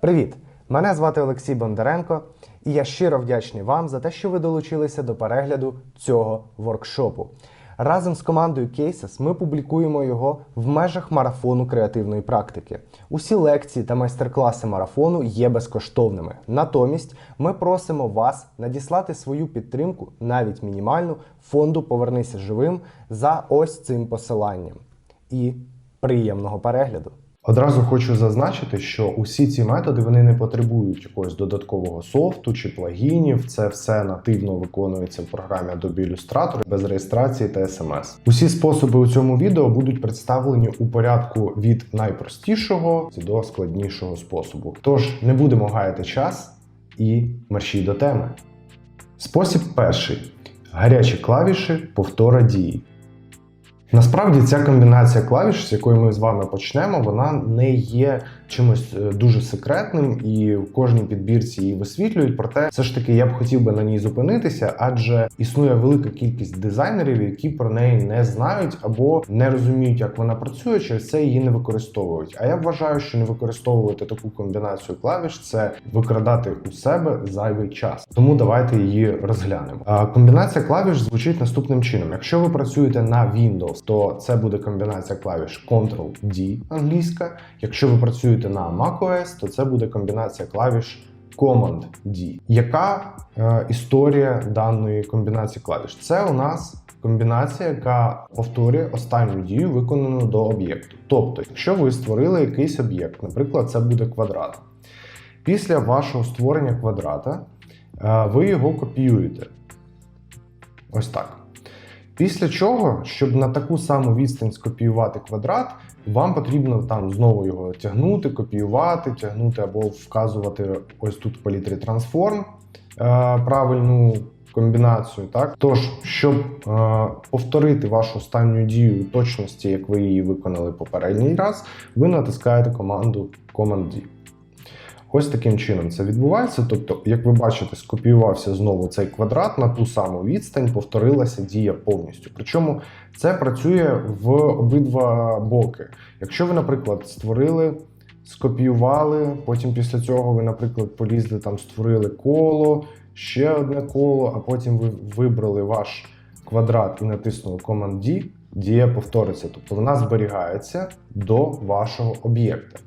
Привіт! Мене звати Олексій Бондаренко, і я щиро вдячний вам за те, що ви долучилися до перегляду цього воркшопу. Разом з командою Cases ми публікуємо його в межах марафону креативної практики. Усі лекції та майстер-класи марафону є безкоштовними. Натомість ми просимо вас надіслати свою підтримку, навіть мінімальну, фонду Повернися живим за ось цим посиланням. І приємного перегляду! Одразу хочу зазначити, що усі ці методи вони не потребують якогось додаткового софту чи плагінів. Це все нативно виконується в програмі Adobe Illustrator без реєстрації та SMS. Усі способи у цьому відео будуть представлені у порядку від найпростішого до складнішого способу. Тож не будемо гаяти час і мерщій до теми. Спосіб перший: гарячі клавіші повтора дії. Насправді ця комбінація клавіш, з якої ми з вами почнемо, вона не є чимось е, дуже секретним, і в кожній підбірці її висвітлюють. Проте, все ж таки, я б хотів би на ній зупинитися, адже існує велика кількість дизайнерів, які про неї не знають або не розуміють, як вона працює, через це її не використовують. А я вважаю, що не використовувати таку комбінацію клавіш це викрадати у себе зайвий час. Тому давайте її розглянемо. А комбінація клавіш звучить наступним чином: якщо ви працюєте на Windows, то це буде комбінація клавіш Ctrl-D англійська. Якщо ви працюєте на macOS, то це буде комбінація клавіш Command-D. Яка е, історія даної комбінації клавіш? Це у нас комбінація, яка повторює останню дію, виконану до об'єкту. Тобто, якщо ви створили якийсь об'єкт, наприклад, це буде квадрат. Після вашого створення квадрата е, ви його копіюєте. Ось так. Після чого, щоб на таку саму відстань скопіювати квадрат, вам потрібно там знову його тягнути, копіювати, тягнути або вказувати ось тут в палітрі Transform е, правильну комбінацію. Так? Тож, щоб е, повторити вашу останню дію точності, як ви її виконали попередній раз, ви натискаєте команду Command-D. Ось таким чином це відбувається. Тобто, як ви бачите, скопіювався знову цей квадрат на ту саму відстань, повторилася дія повністю. Причому це працює в обидва боки. Якщо ви, наприклад, створили, скопіювали, потім після цього ви, наприклад, полізли там, створили коло, ще одне коло, а потім ви вибрали ваш квадрат і натиснули Command-D, дія повториться. Тобто вона зберігається до вашого об'єкта.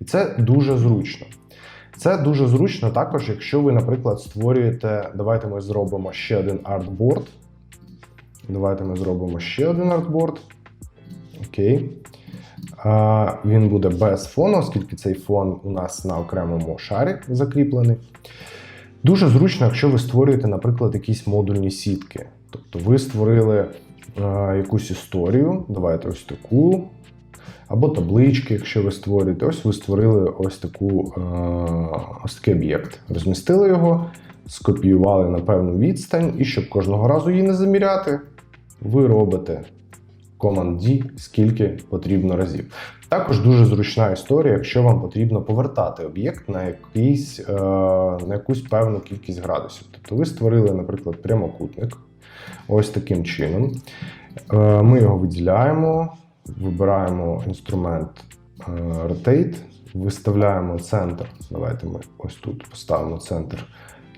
І це дуже зручно. Це дуже зручно також, якщо ви, наприклад, створюєте. Давайте ми зробимо ще один артборд. Давайте ми зробимо ще один артборд. Окей. А, Він буде без фону, оскільки цей фон у нас на окремому шарі закріплений. Дуже зручно, якщо ви створюєте, наприклад, якісь модульні сітки. Тобто ви створили а, якусь історію. Давайте ось таку або таблички, якщо ви створюєте. Ось ви створили ось таку е, ось такий об'єкт. Розмістили його, скопіювали на певну відстань, і щоб кожного разу її не заміряти, ви робите Command-D, скільки потрібно разів. Також дуже зручна історія, якщо вам потрібно повертати об'єкт на якийсь, е, на якусь певну кількість градусів. Тобто ви створили, наприклад, прямокутник. Ось таким чином. Е, ми його виділяємо. Вибираємо інструмент е, Rotate, виставляємо центр. Давайте ми ось тут поставимо центр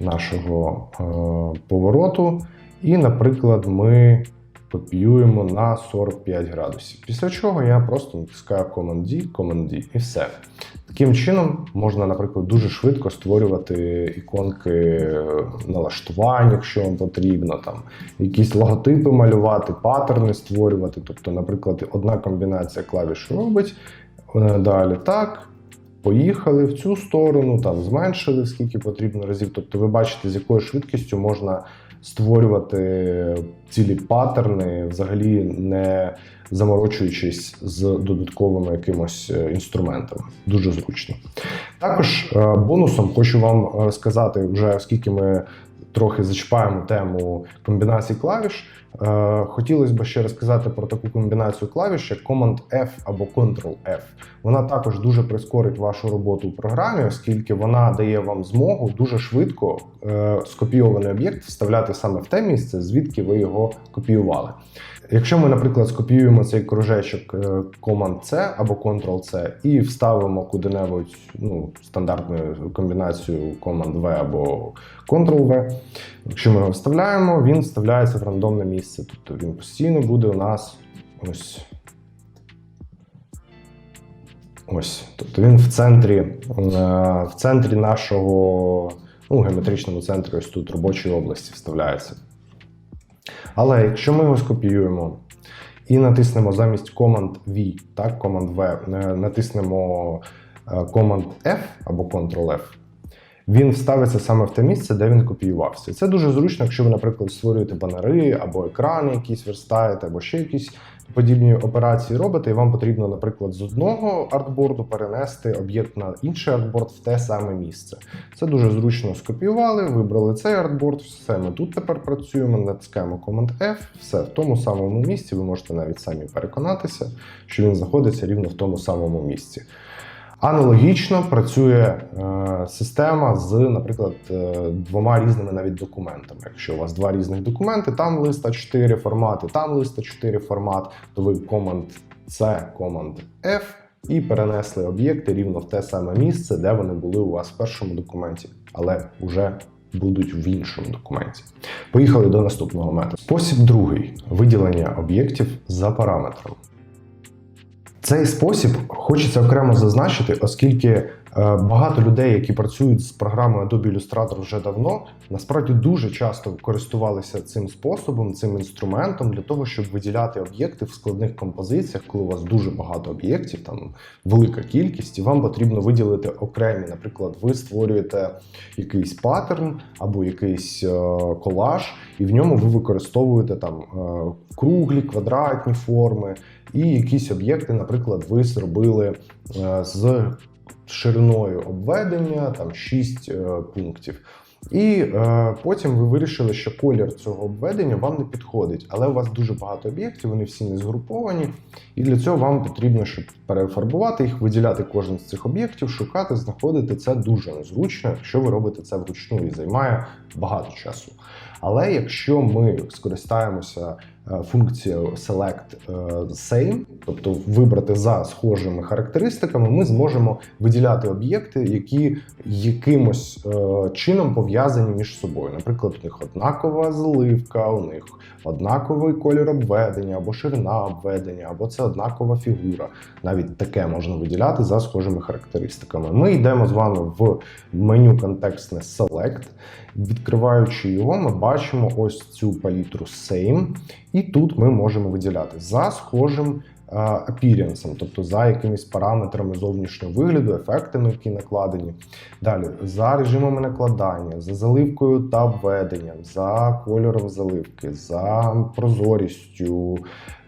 нашого е, повороту. І, наприклад, ми копіюємо на 45 градусів. Після чого я просто натискаю Command-D, Command-D і все. Таким чином можна, наприклад, дуже швидко створювати іконки налаштувань, якщо вам потрібно, там якісь логотипи малювати, паттерни створювати. Тобто, наприклад, одна комбінація клавіш робить, далі так. Поїхали в цю сторону, там зменшили скільки потрібно разів. Тобто, ви бачите, з якою швидкістю можна створювати цілі паттерни, взагалі не заморочуючись з додатковими якимось е, інструментами. Дуже зручно. Також е, бонусом хочу вам сказати, вже оскільки ми трохи зачіпаємо тему комбінацій клавіш, Е, Хотілося б ще розказати про таку комбінацію клавіш, як Command-F або Ctrl-F. Вона також дуже прискорить вашу роботу у програмі, оскільки вона дає вам змогу дуже швидко е, скопійований об'єкт вставляти саме в те місце, звідки ви його копіювали. Якщо ми, наприклад, скопіюємо цей кружечок е, Command-C або Ctrl-C і вставимо куди-небудь ну, стандартною комбінацією Command-V або Ctrl-V, якщо ми його вставляємо, він вставляється в рандомне місце. Тобто він постійно буде у нас ось. Ось. Тобто він в центрі, е, в центрі нашого ну, геометричному центрі ось тут робочої області вставляється. Але якщо ми його скопіюємо і натиснемо замість Command-V, так, Command-V, е, натиснемо е, Command-F або Ctrl-F, він вставиться саме в те місце, де він копіювався. Це дуже зручно, якщо ви, наприклад, створюєте банери або екрани якісь верстаєте, або ще якісь подібні операції робите, і вам потрібно, наприклад, з одного артборду перенести об'єкт на інший артборд в те саме місце. Це дуже зручно скопіювали, вибрали цей артборд, все ми тут тепер працюємо, натискаємо Command-F, все в тому самому місці. Ви можете навіть самі переконатися, що він знаходиться рівно в тому самому місці. Аналогічно працює е, система з, наприклад, е, двома різними навіть документами. Якщо у вас два різних документи, там листа 4 формати, там листа 4 формат, то ви Command C, Command F і перенесли об'єкти рівно в те саме місце, де вони були у вас в першому документі, але вже будуть в іншому документі. Поїхали до наступного методу. Спосіб другий виділення об'єктів за параметром. Цей спосіб хочеться окремо зазначити, оскільки багато людей, які працюють з програмою Adobe Illustrator вже давно, насправді дуже часто користувалися цим способом, цим інструментом для того, щоб виділяти об'єкти в складних композиціях, коли у вас дуже багато об'єктів, там велика кількість, і вам потрібно виділити окремі. Наприклад, ви створюєте якийсь паттерн або якийсь е, колаж, і в ньому ви використовуєте там е, круглі, квадратні форми. І якісь об'єкти, наприклад, ви зробили е, з шириною обведення там 6 е, пунктів. І е, потім ви вирішили, що колір цього обведення вам не підходить, але у вас дуже багато об'єктів, вони всі не згруповані, і для цього вам потрібно, щоб перефарбувати їх, виділяти кожен з цих об'єктів, шукати, знаходити це дуже незручно, якщо ви робите це вручну і займає багато часу. Але якщо ми скористаємося е, функцією Select е, Same, тобто вибрати за схожими характеристиками, ми зможемо виділяти об'єкти, які якимось е, чином пов'язані між собою. Наприклад, у них однакова заливка, у них однаковий колір обведення, або ширина обведення, або це однакова фігура. Навіть таке можна виділяти за схожими характеристиками. Ми йдемо з вами в меню контекстне Select. Відкриваючи його, ми бачимо ось цю палітру Same, і тут ми можемо виділяти за схожим апіріансом, тобто за якимись параметрами зовнішнього вигляду, ефектами, які накладені. Далі за режимами накладання, за заливкою та обведенням, за кольором заливки, за прозорістю,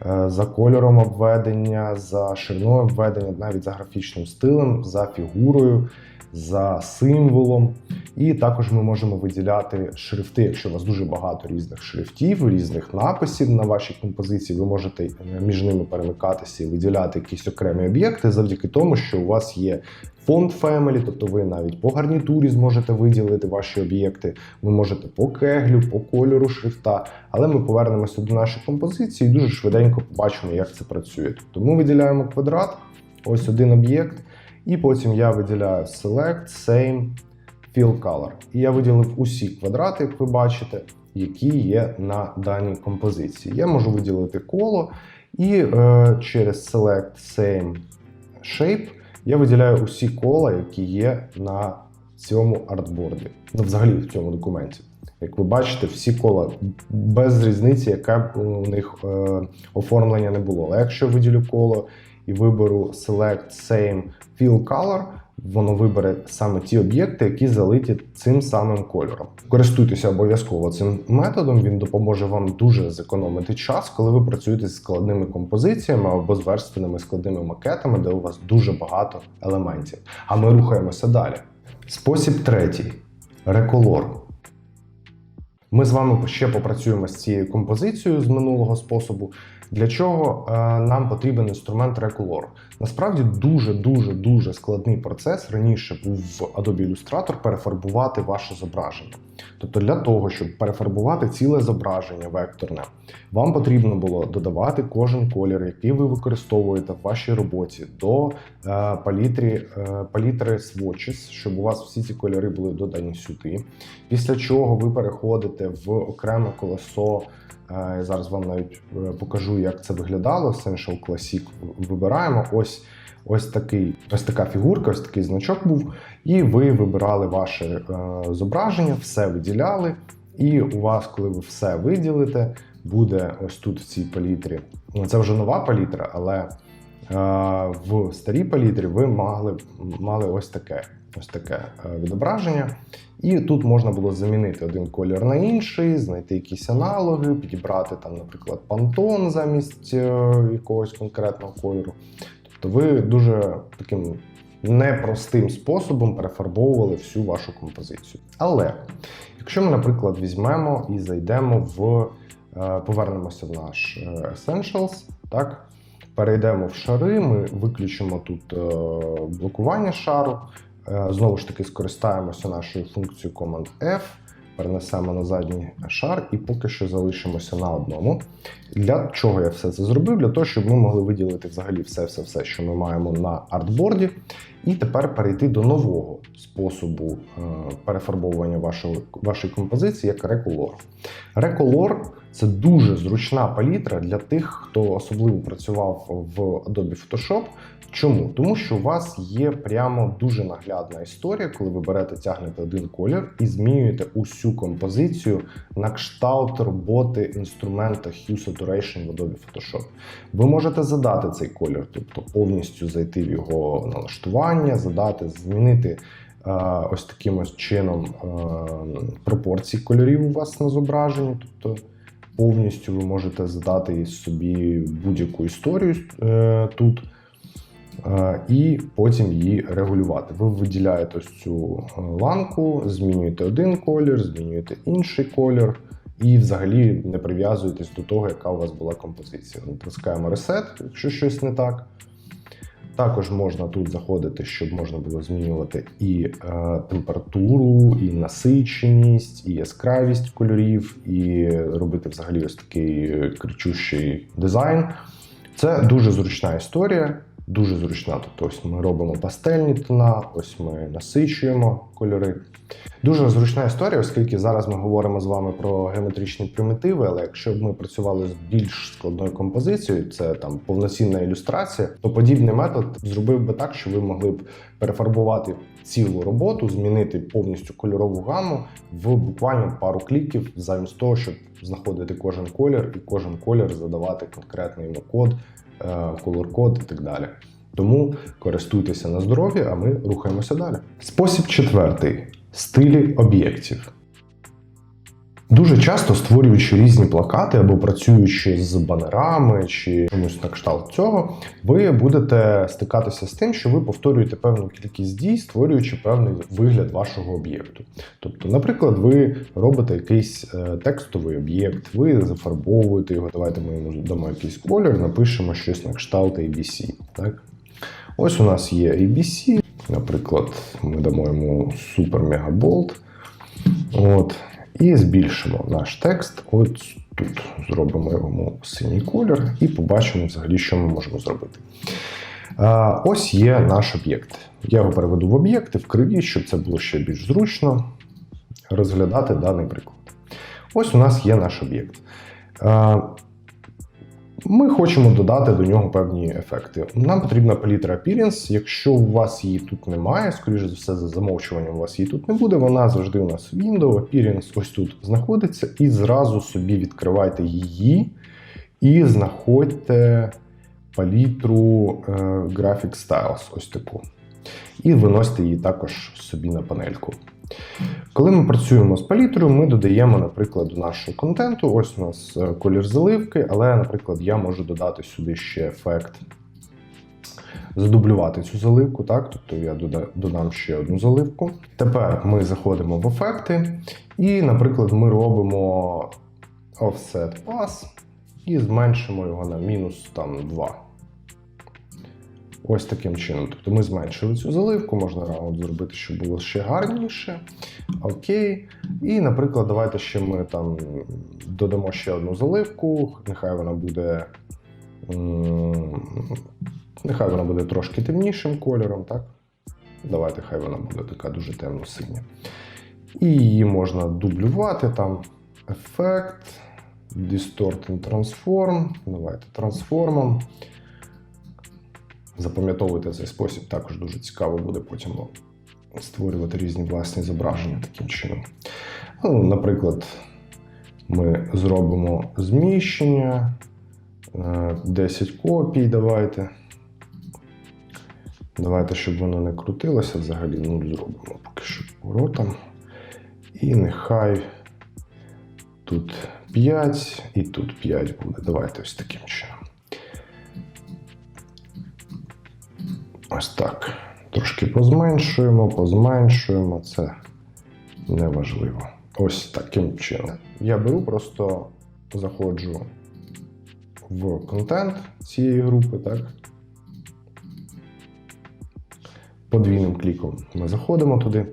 е, за кольором обведення, за шириною обведення, навіть за графічним стилем, за фігурою. За символом, і також ми можемо виділяти шрифти. Якщо у вас дуже багато різних шрифтів, різних написів на вашій композиції, ви можете між ними перемикатися і виділяти якісь окремі об'єкти завдяки тому, що у вас є фонд Family, тобто ви навіть по гарнітурі зможете виділити ваші об'єкти. Ви можете по кеглю, по кольору шрифта. Але ми повернемося до нашої композиції і дуже швиденько побачимо, як це працює. Тобто ми виділяємо квадрат, ось один об'єкт. І потім я виділяю Select, Same, Fill Color. І я виділив усі квадрати, як ви бачите, які є на даній композиції. Я можу виділити коло, і е, через Select, Same, Shape я виділяю усі кола, які є на цьому артборді. Ну, взагалі в цьому документі. Як ви бачите, всі кола без різниці, яке у них е, оформлення не було. Але якщо виділю коло і виберу Select Same Fill Color, воно вибере саме ті об'єкти, які залиті цим самим кольором. Користуйтеся обов'язково цим методом, він допоможе вам дуже зекономити час, коли ви працюєте з складними композиціями або з складними макетами, де у вас дуже багато елементів. А ми рухаємося далі. Спосіб третій реколор. Ми з вами ще попрацюємо з цією композицією з минулого способу. Для чого е, нам потрібен інструмент Recolor? Насправді дуже дуже дуже складний процес раніше був в Adobe Illustrator перефарбувати ваше зображення. Тобто, для того, щоб перефарбувати ціле зображення векторне, вам потрібно було додавати кожен колір, який ви використовуєте в вашій роботі, до е, палітрі, е, палітри Swatches, щоб у вас всі ці кольори були додані сюди. Після чого ви переходите в окреме колесо. Е, Я зараз вам навіть е, покажу, як це виглядало. Essential Classic вибираємо. Ось ось такий, ось така фігурка, ось такий значок був. І ви вибирали ваше е, зображення, все виділяли. І у вас, коли ви все виділите, буде ось тут в цій палітрі. Ну, Це вже нова палітра, але в старій палітрі ви мали, мали ось таке. Ось таке е, відображення. І тут можна було замінити один колір на інший, знайти якісь аналоги, підібрати там, наприклад, пантон замість е, якогось конкретного кольору. Тобто ви дуже таким непростим способом перефарбовували всю вашу композицію. Але якщо ми, наприклад, візьмемо і зайдемо в е, повернемося в наш Essentials, так, перейдемо в шари, ми виключимо тут е, блокування шару. Е, Знову ж таки, скористаємося нашою функцією Command-F, перенесемо на задній шар і поки що залишимося на одному. Для чого я все це зробив? Для того, щоб ми могли виділити взагалі все-все-все, що ми маємо на артборді, і тепер перейти до нового способу е, перефарбовування вашої, вашої композиції, як Recolor. Recolor – це дуже зручна палітра для тих, хто особливо працював в Adobe Photoshop. Чому? Тому що у вас є прямо дуже наглядна історія, коли ви берете, тягнете один колір і змінюєте усю композицію на кшталт роботи інструмента Hue Saturation в Adobe Photoshop. Ви можете задати цей колір, тобто повністю зайти в його налаштування, задати, змінити. е, Ось таким ось чином е, пропорції кольорів у вас на зображенні. Тобто повністю ви можете задати собі будь-яку історію е, тут. І потім її регулювати. Ви виділяєте ось цю ланку, змінюєте один колір, змінюєте інший колір, і взагалі не прив'язуєтесь до того, яка у вас була композиція. Натискаємо Reset, якщо щось не так. Також можна тут заходити, щоб можна було змінювати і е, температуру, і насиченість, і яскравість кольорів, і робити взагалі ось такий кричущий дизайн. Це дуже зручна історія. Дуже зручна. Тобто, ось ми робимо пастельні тона, ось ми насичуємо кольори. Дуже зручна історія, оскільки зараз ми говоримо з вами про геометричні примітиви, але якщо б ми працювали з більш складною композицією, це там повноцінна ілюстрація, то подібний метод зробив би так, що ви могли б перефарбувати цілу роботу, змінити повністю кольорову гаму в буквально пару кліків, замість того, щоб знаходити кожен колір і кожен колір задавати конкретний код, колор-код і так далі. Тому користуйтеся на здоров'я, а ми рухаємося далі. Спосіб четвертий стилі об'єктів. Дуже часто створюючи різні плакати або працюючи з банерами чи чомусь на кшталт цього, ви будете стикатися з тим, що ви повторюєте певну кількість дій, створюючи певний вигляд вашого об'єкту. Тобто, наприклад, ви робите якийсь е, текстовий об'єкт, ви зафарбовуєте його. Давайте ми йому дамо якийсь колір, напишемо щось на кшталт ABC. Так? Ось у нас є ABC. Наприклад, ми дамо йому супер мегаболт. От. І збільшимо наш текст. От тут зробимо йому синій колір і побачимо взагалі, що ми можемо зробити. Ось є наш об'єкт. Я його переведу в об'єкти в криві, щоб це було ще більш зручно розглядати даний приклад. Ось у нас є наш об'єкт. Ми хочемо додати до нього певні ефекти. Нам потрібна палітра Appearance. Якщо у вас її тут немає, скоріше за все, за замовчуванням у вас її тут не буде. Вона завжди у нас Window, Appearance ось тут знаходиться, і зразу собі відкривайте її і знаходьте палітру е, Graphic Styles, ось таку. І виносите її також собі на панельку. Коли ми працюємо з палітрою, ми додаємо, наприклад, до нашого контенту. Ось у нас е, колір заливки, але, наприклад, я можу додати сюди ще ефект задублювати цю заливку, так? Тобто я додам ще одну заливку. Тепер ми заходимо в ефекти, і, наприклад, ми робимо offset pass і зменшимо його на мінус 2. Ось таким чином. Тобто ми зменшили цю заливку, можна раунд зробити, щоб було ще гарніше. Окей. І, наприклад, давайте ще ми там додамо ще одну заливку. Нехай вона буде. Нехай вона буде трошки темнішим кольором, так? Давайте, хай вона буде така дуже темно-синя. І її можна дублювати там. Ефект, Distort and Transform. Давайте трансформом. Запам'ятовуйте цей спосіб, також дуже цікаво буде потім створювати різні власні зображення таким чином. Ну, наприклад, ми зробимо зміщення, е, 10 копій давайте. Давайте, щоб воно не крутилося, взагалі 0 зробимо поки що поворотом. І нехай тут 5 і тут 5 буде. Давайте ось таким чином. Ось так. Трошки позменшуємо, позменшуємо. Це неважливо. Ось таким чином. Я беру, просто заходжу в контент цієї групи, так? Подвійним кліком ми заходимо туди.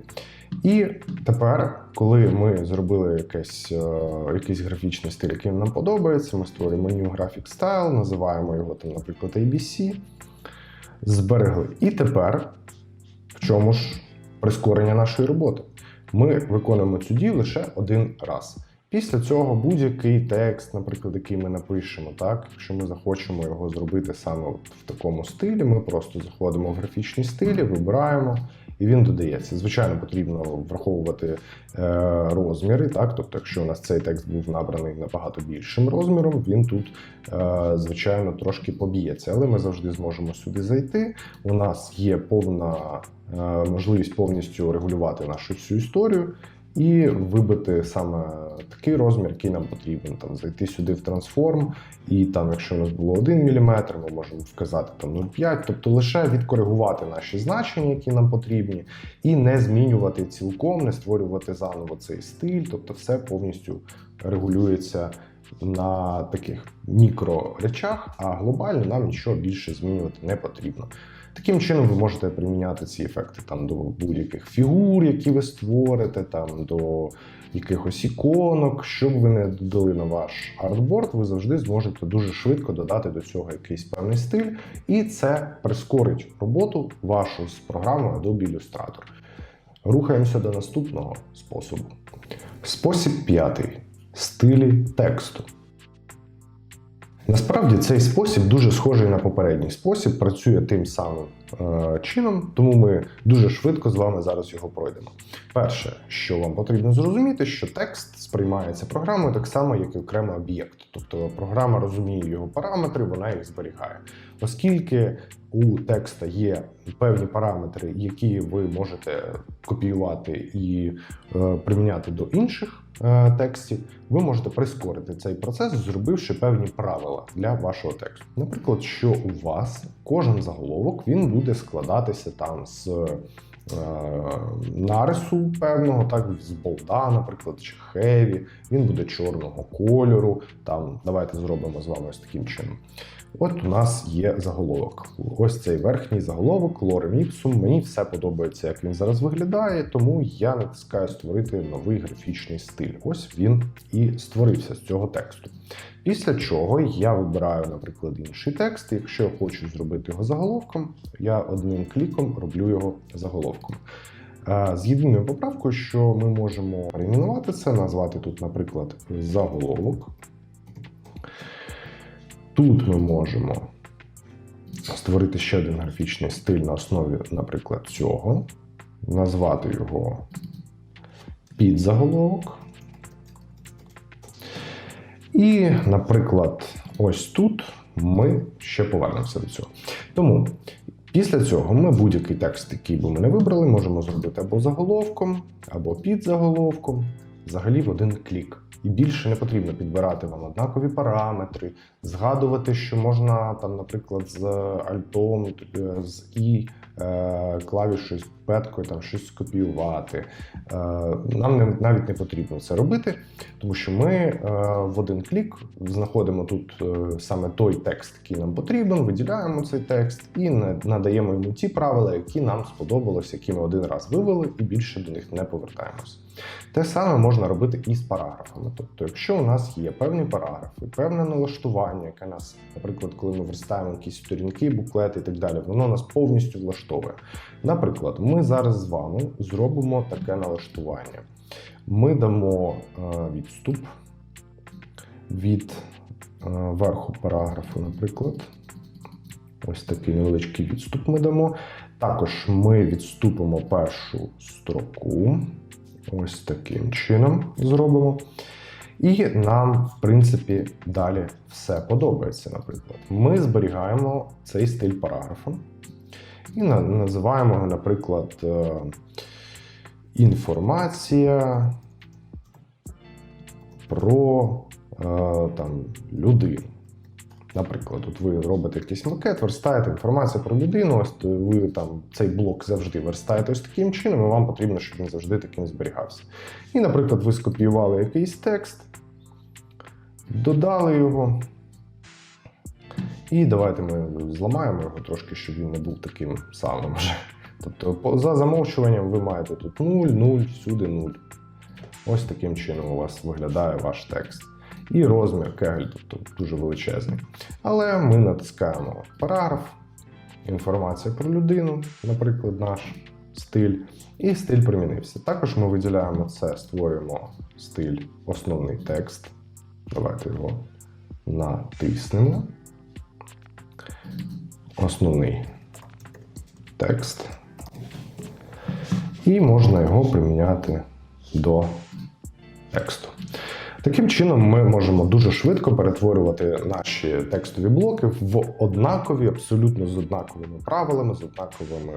І тепер, коли ми зробили якийсь, е, якийсь графічний стиль, який нам подобається, ми створюємо New Graphic Style, називаємо його там, наприклад, ABC, зберегли. І тепер в чому ж прискорення нашої роботи? Ми виконуємо цю дію лише один раз. Після цього будь-який текст, наприклад, який ми напишемо, так, якщо ми захочемо його зробити саме в такому стилі, ми просто заходимо в графічні стилі, вибираємо, і він додається. Звичайно, потрібно враховувати е, розміри. Так, тобто, якщо у нас цей текст був набраний набагато більшим розміром, він тут, е, звичайно, трошки поб'ється. Але ми завжди зможемо сюди зайти. У нас є повна е, можливість повністю регулювати нашу всю історію і вибити саме такий розмір, який нам потрібен. Там зайти сюди в трансформ, і там, якщо у нас було 1 мм, ми можемо вказати там 0,5, тобто лише відкоригувати наші значення, які нам потрібні, і не змінювати цілком, не створювати заново цей стиль, тобто все повністю регулюється. На таких мікроречах, а глобально нам нічого більше змінювати не потрібно. Таким чином, ви можете приміняти ці ефекти там до будь-яких фігур, які ви створите, там до якихось іконок. Щоб ви не додали на ваш артборд, ви завжди зможете дуже швидко додати до цього якийсь певний стиль, і це прискорить роботу вашу з програмою Adobe Illustrator. Рухаємося до наступного способу. Спосіб п'ятий стилі тексту. Насправді цей спосіб дуже схожий на попередній спосіб, працює тим самим е, чином, тому ми дуже швидко з вами зараз його пройдемо. Перше, що вам потрібно зрозуміти, що текст сприймається програмою так само, як і окремий об'єкт. Тобто програма розуміє його параметри, вона їх зберігає. Оскільки у текста є певні параметри, які ви можете копіювати і е, приміняти до інших текстів, ви можете прискорити цей процес, зробивши певні правила для вашого тексту. Наприклад, що у вас кожен заголовок він буде складатися там з е, нарису певного, так з болда, наприклад, чи хеві. Він буде чорного кольору. Там давайте зробимо з вами ось таким чином. От у нас є заголовок. Ось цей верхній заголовок Лорем Іпсум. Мені все подобається, як він зараз виглядає, тому я натискаю створити новий графічний стиль. Ось він і створився з цього тексту. Після чого я вибираю, наприклад, інший текст. Якщо я хочу зробити його заголовком, я одним кліком роблю його заголовком. З єдиною поправкою, що ми можемо перейменувати це, назвати тут, наприклад, заголовок. Тут ми можемо створити ще один графічний стиль на основі, наприклад, цього, назвати його підзаголовок. І, наприклад, ось тут ми ще повернемося до цього. Тому після цього ми будь-який текст, який би ми не вибрали, можемо зробити або заголовком, або підзаголовком. Взагалі в один клік. І більше не потрібно підбирати вам однакові параметри, згадувати, що можна там, наприклад, з альтом, е, з і е, клавішою з петкою там щось скопіювати. Е, Нам не, навіть не потрібно це робити, тому що ми е, в один клік знаходимо тут е, саме той текст, який нам потрібен, виділяємо цей текст і на- надаємо йому ті правила, які нам сподобалось, які ми один раз вивели, і більше до них не повертаємось. Те саме можна робити і з параграфами. Тобто, якщо у нас є певні параграфи, певне налаштування, яке нас, наприклад, коли ми верстаємо якісь сторінки, буклети і так далі, воно нас повністю влаштовує. Наприклад, ми зараз з вами зробимо таке налаштування. Ми дамо е, відступ від е, верху параграфу, наприклад. Ось такий невеличкий відступ ми дамо. Також ми відступимо першу строку. Ось таким чином зробимо. І нам, в принципі, далі все подобається. Наприклад, ми зберігаємо цей стиль параграфа і називаємо його, наприклад, е, інформація про е, там, людину. Наприклад, от ви робите якийсь макет, верстаєте інформацію про людину, ось ви там цей блок завжди верстаєте ось таким чином, і вам потрібно, щоб він завжди таким зберігався. І, наприклад, ви скопіювали якийсь текст, додали його. І давайте ми зламаємо його трошки, щоб він не був таким самим вже. Тобто, за замовчуванням ви маєте тут 0, 0, всюди 0. Ось таким чином у вас виглядає ваш текст. І розмір кегель, тобто дуже величезний. Але ми натискаємо параграф, інформація про людину, наприклад, наш стиль, і стиль примінився. Також ми виділяємо це, створюємо стиль основний текст. Давайте його натиснемо. Основний текст. І можна його приміняти до тексту. Таким чином, ми можемо дуже швидко перетворювати наші текстові блоки в однакові, абсолютно з однаковими правилами, з однаковими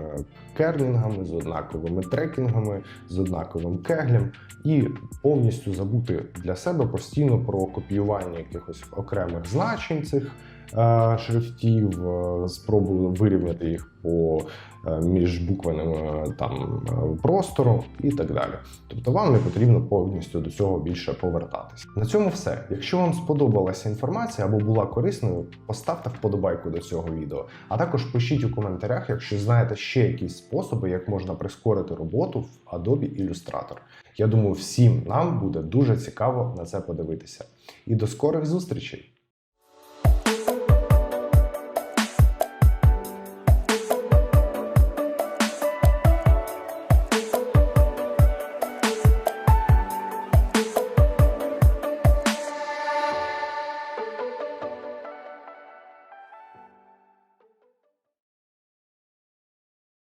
керлінгами, з однаковими трекінгами, з однаковим кеглем, і повністю забути для себе постійно про копіювання якихось окремих значень цих шрифтів, е, спробу вирівняти їх по е, міжбуквенним е, там простору і так далі. Тобто вам не потрібно повністю до цього більше повертатись. На цьому все. Якщо вам сподобалася інформація або була корисною, поставте вподобайку до цього відео. А також пишіть у коментарях, якщо знаєте ще якісь способи, як можна прискорити роботу в Adobe Illustrator. Я думаю, всім нам буде дуже цікаво на це подивитися. І до скорих зустрічей!